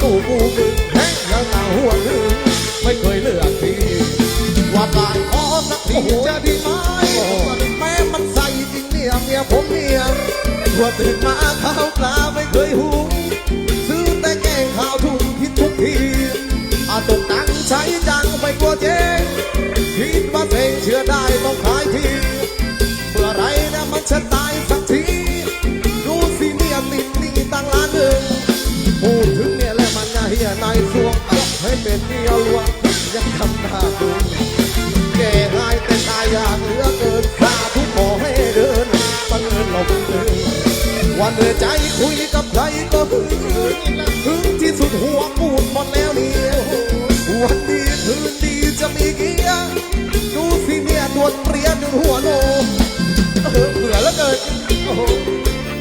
นช้าตู่กูมึงแห้งแล้วหน้าหัวลืมไม่เคยเลือกทีว่าการขอสักทีจะดีไหมแม้มันใส่จริงเนี่ยเมียผมเนี่ยหัวตื่นมาข้าวปลาไม่เคยหุงซื้อแต่แกงข้าวทุ่งผิดทุกทีอาตกตังใช้จังไม่กลัวเจ๊งคิดว่าเซ็งเชื่อได้ต้องขาย วงยังทำหน้าดูแก่ง่ายแต่ตายอยากเหลือเกินสาทุกขอให้เดินบังเอิญหลบเดินวันเหนื่อยใจคุยกับใครก็หึงหึงที่สุดหัวปูดหมดแล้วเนี่ยวันดีคืนดีจะมีเกียร์ดูสิเนี่ยดวนเปรียจนหัวโนเออเบื่อแล้วเกินโอ้โห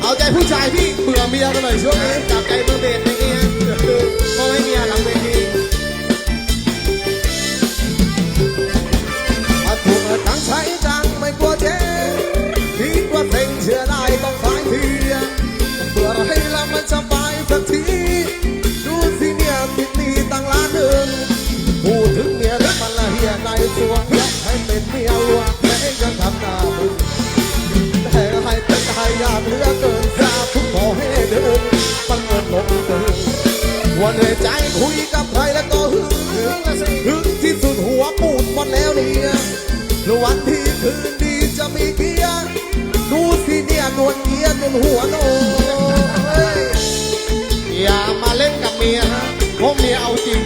เอาใจผู้ชายที่เบื่อเมียกันหน่อยช่วงนี้จับใจมือเบสอย่างเงี้ยมองให้เมียหลังเวที กลัวเจ๊คิดว่าเซ็งเชื่อได้ต้องฝ่ายทีเบื่ออะไรแล้วมันจะไปสักที ดูสิเนี่ยติดหนี่ตั้งล้านหนึ่งพูดถึงเมียแล้วมันละเฮียในสวงยกให้เป็นเมียหลวงแม่ยังทำหน้ามึงแต่ให้เป็นใจอยากเหลือเกินสาทุกขอให้เดินบังเอิญหลงเกินวันเหนื่อยใจคุยกับใครแล้วก็หึงหึงหึงที่สุดหัวปูดหมดแล้วเนี่ยแล้ววันที่คืนดีจะมีเกียร์ดูสิเนี่ยนวลเกียร์จนหัวโนเอ้ยอย่ามาเล่นกับเมียฮะเพราะเมียเอาจริง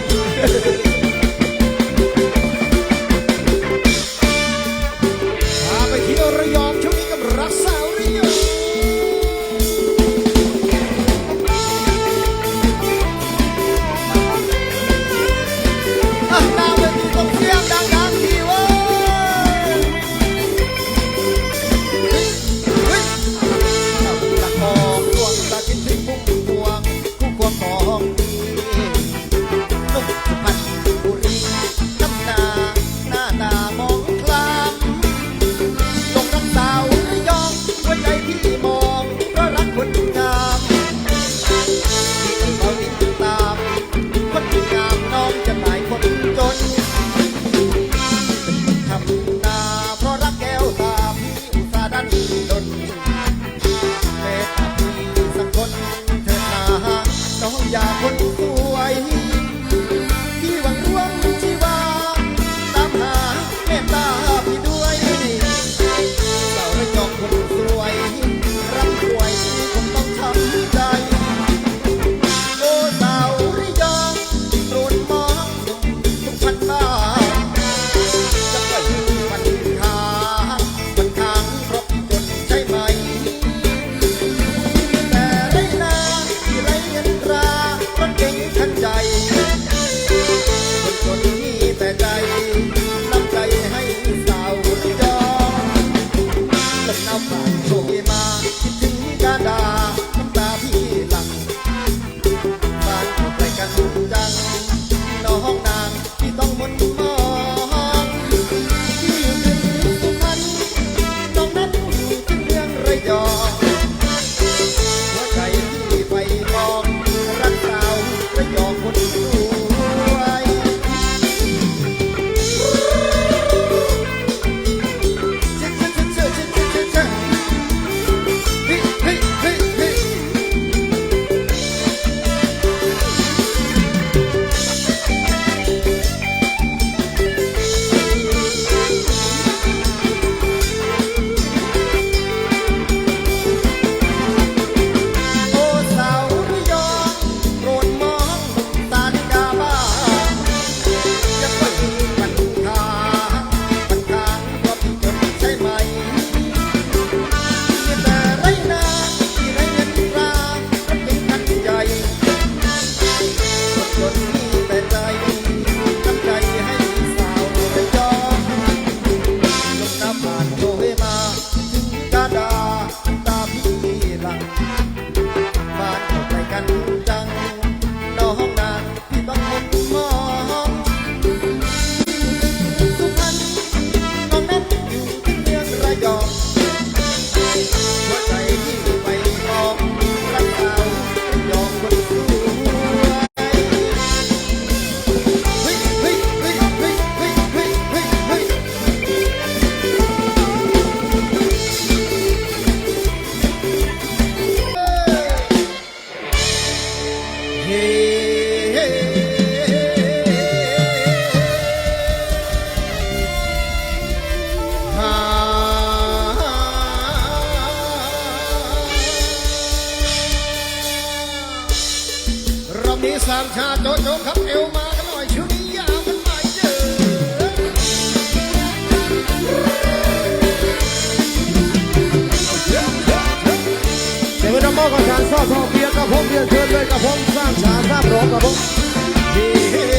ดีสามชาโจโจครับเอวมากันหน่อยชิวนี้ยาวกันไปเยอะเดี๋ยวเรมอบกับชารซอทองเบียร์กับผมเบียร์เชิด้วยกับผมสร้างชาติสร้างร้องกับผมดี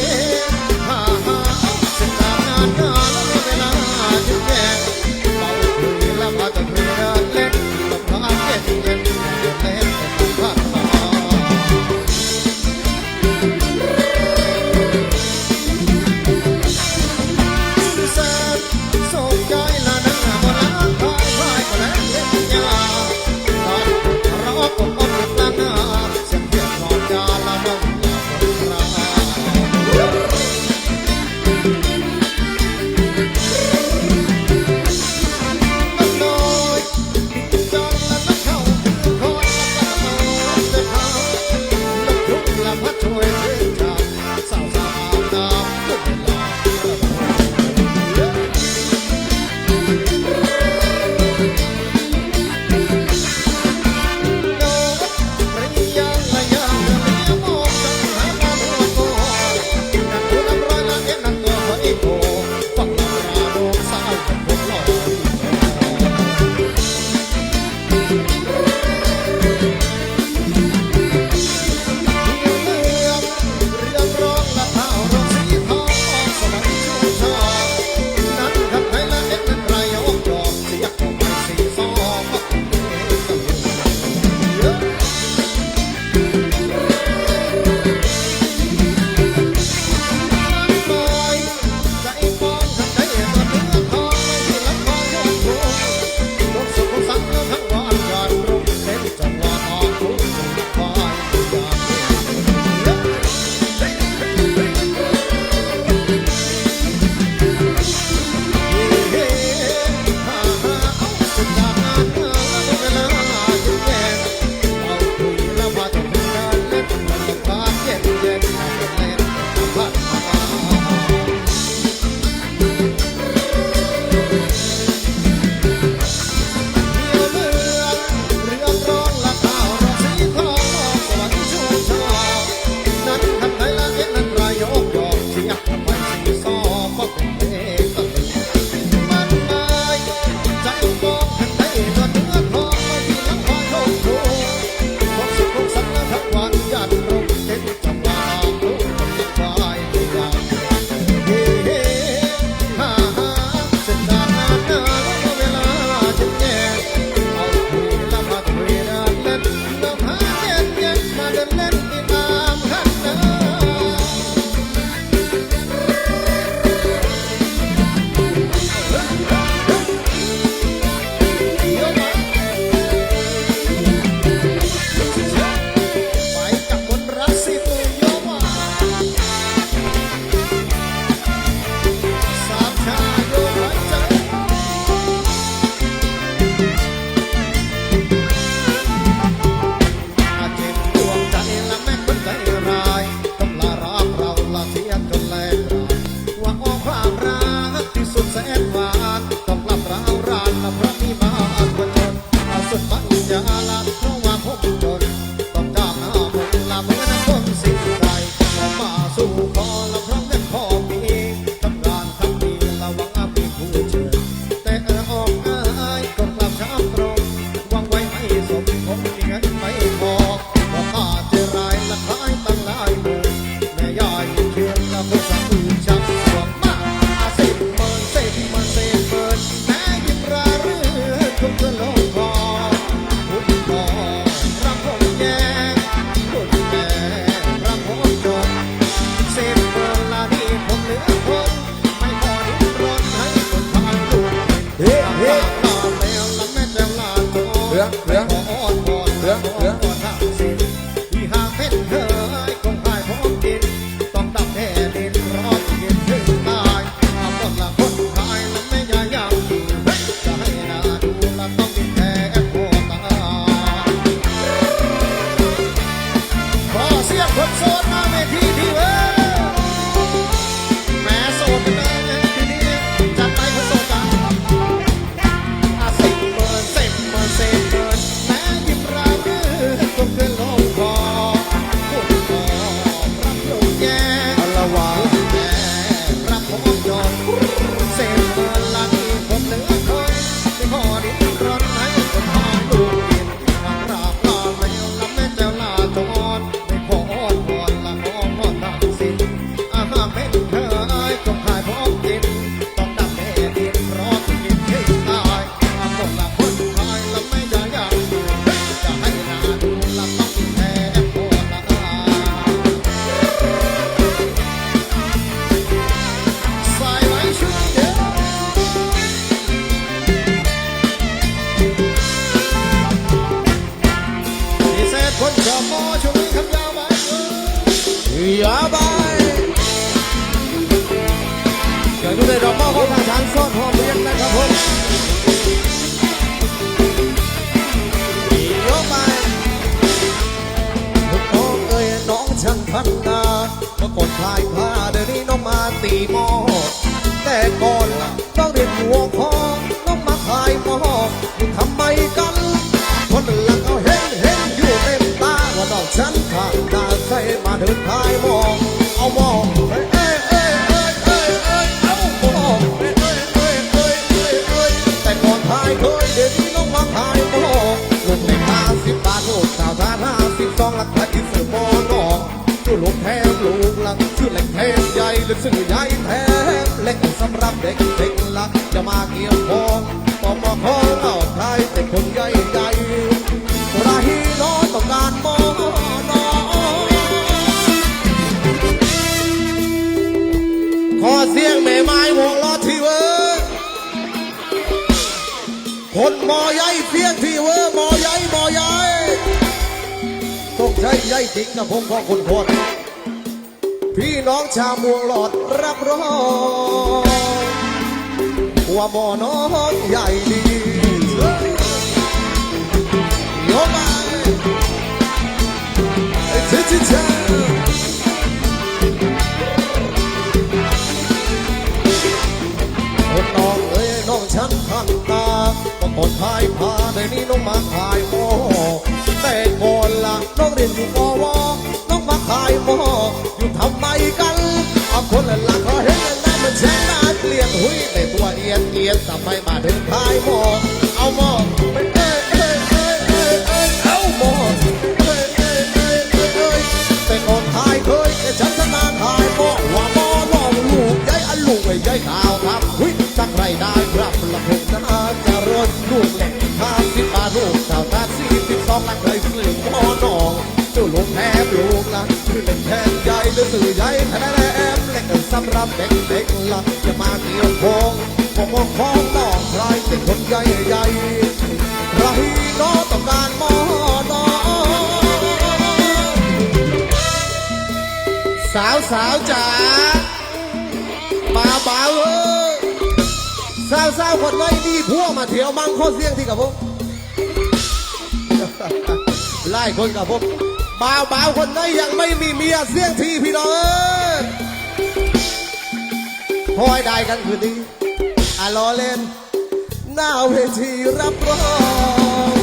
องมาตีหม้อแต่ก่อนต้องเรียนหัวคอต้องมาขายหม้อทำไมกัน คนหลังเขาเห็นเห็นอยู่เต็มตาว่าดอกฉันขางตาใส่มาเดินขายหม้อ มใหญ่หรือซื้อใหญ่แทมเล็กสำหรับเด็กเด็กละจะมาเกี่ยวคองปอมอคองเอาใครแต่คนใหญ่ใหญ่ราฮีน้อต้องการหมอนอขอเสียงแม่ไม้วงล้อทีเวอร์คนหมอใหญ่เสียงทีเวอร์หมอใหญ่หมอใหญ่ต้องใช้ใหญ่จริงนะผมของคนคน พี่น้องชาวม่วงหลอดรับรองว่าหมอน้องใหญ่ดีโยมาชิชิช นเอียนทำไมมาถึงขายหม้อเอาหมอไปเอ้ยเอ้ยเอ้ยเอ้ยเอ้ยเอาหมอเอ้ยเอ้ยเอ้ยเอ้ยเอ้ยแต่ก่อนขายเคยแต่ฉันชนะขายหมอว่าหม้อน้องลูกใหญ่อันลูกไอ้ใหญ่าวครับหุยสักไรได้ครับละผมนะจะรถลูกเล็กห้าสิบบาทลูกสาวตาสี่สิบสองลักเลยสื่อหม้อน้อง จ้าลูกแทบลูกละคือเล็กแทนใหญ่หรือสื่อใหญ่แท้แอมเล็กสำหรับเด็กเด็กละจะมาเกี่ยวโคงผมว่าของน้องใครเป็นคนใหญ่ใหญ่ไรน้อต้องการมอน้อสาวสาวจ๋าบ่าวบ่าเออสาวสาวคนไหนดีพวกมาเที่ยวมังข้อเสียงที่กับผมไล่คนกับผม บ่าวบ่าวคนไหนยังไม่มีเมียเสียงทีพี่น้องเอ้ยพอยได้กันคืนนี้อะรอเล่น หน้าเวทีรับรอง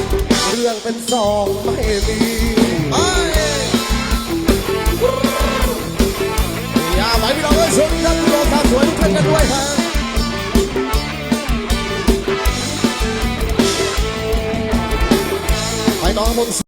เรื่องเป็นสองไม่มีไปอย่าไปพี่น้องเอ้ยชมกันโลกาสวยทุกท่านกันด้วยครับไปน้องมนต์ศ